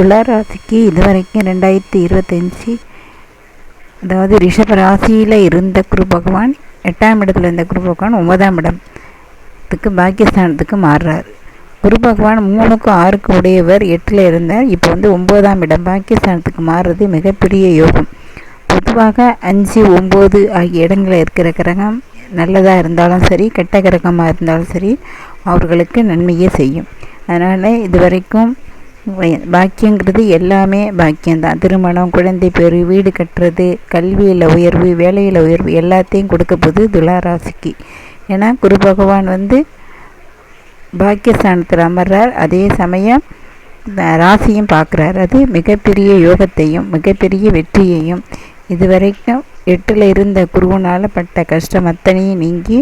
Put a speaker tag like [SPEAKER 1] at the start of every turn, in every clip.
[SPEAKER 1] துளாராசிக்கு இதுவரைக்கும் ரெண்டாயிரத்தி இருபத்தஞ்சி அதாவது ரிஷப ராசியில் இருந்த குரு பகவான் எட்டாம் இடத்துல இருந்த குரு பகவான் ஒன்பதாம் இடத்துக்கு பாக்கியஸ்தானத்துக்கு மாறுறார். குரு பகவான் மூணுக்கும் ஆறுக்கு உடையவர் எட்டில் இருந்தார். இப்போ வந்து ஒம்போதாம் இடம். பாக்கியஸ்தானத்துக்கு மாறுறது மிகப்பெரிய யோகம். பொதுவாக அஞ்சு ஒம்பது ஆகிய இடங்களில் இருக்கிற கிரகம் நல்லதாக இருந்தாலும் சரி கெட்ட கிரகமாக இருந்தாலும் சரி அவர்களுக்கு நன்மையே செய்யும். அதனால் இது வரைக்கும் பாக்கியங்கிறது எல்லாமே பாக்கியம்தான். திருமணம் குழந்தை பேர் வீடு கட்டுறது கல்வியில் உயர்வு வேலையில் உயர்வு எல்லாத்தையும் கொடுக்க போகுது துளாராசிக்கு. ஏன்னா குரு பகவான் வந்து பாக்கியஸ்தானத்தில் அமர்றார். அதே சமயம் ராசியும் பார்க்குறார் அது மிகப்பெரிய யோகத்தையும் மிகப்பெரிய வெற்றியையும் இதுவரைக்கும் எட்டில் இருந்த குருவனால் பட்ட கஷ்டம் அத்தனையும் நீங்கி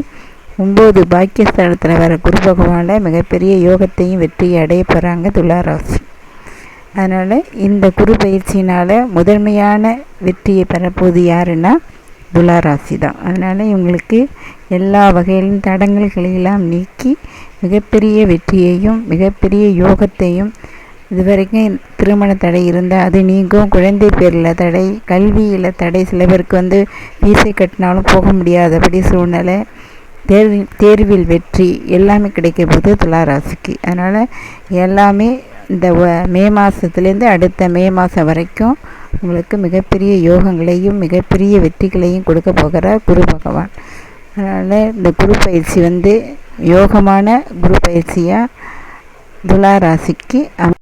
[SPEAKER 1] ஒம்பது பாக்கியஸ்தானத்தில் வர குரு பகவானில் மிகப்பெரிய யோகத்தையும் வெற்றியை அடைய போகிறாங்க துளாராசி. அதனால் இந்த குரு பயிற்சினால் முதன்மையான வெற்றியை பெறப்போது யாருன்னா துளாராசி தான் அதனால் இவங்களுக்கு எல்லா வகையிலும் தடங்கல்களையெல்லாம் நீக்கி மிகப்பெரிய வெற்றியையும் மிகப்பெரிய யோகத்தையும் இதுவரைக்கும் திருமண தடை இருந்தால் அது நீங்கும். குழந்தை பேரில் தடை கல்வியில் தடை சில பேருக்கு வந்து வீசை கட்டினாலும் போக முடியாதபடி சூழ்நிலை தேர்வி தேர்வில் வெற்றி எல்லாமே கிடைக்க போது துளாராசிக்கு. அதனால் எல்லாமே இந்த மே மாதத்துலேருந்து அடுத்த மே மாதம் வரைக்கும் உங்களுக்கு மிகப்பெரிய யோகங்களையும் மிகப்பெரிய வெற்றிகளையும் கொடுக்க போகிறார் குரு பகவான். அதனால் இந்த குரு பயிற்சி வந்து யோகமான குரு பயிற்சியாக துலா ராசிக்கு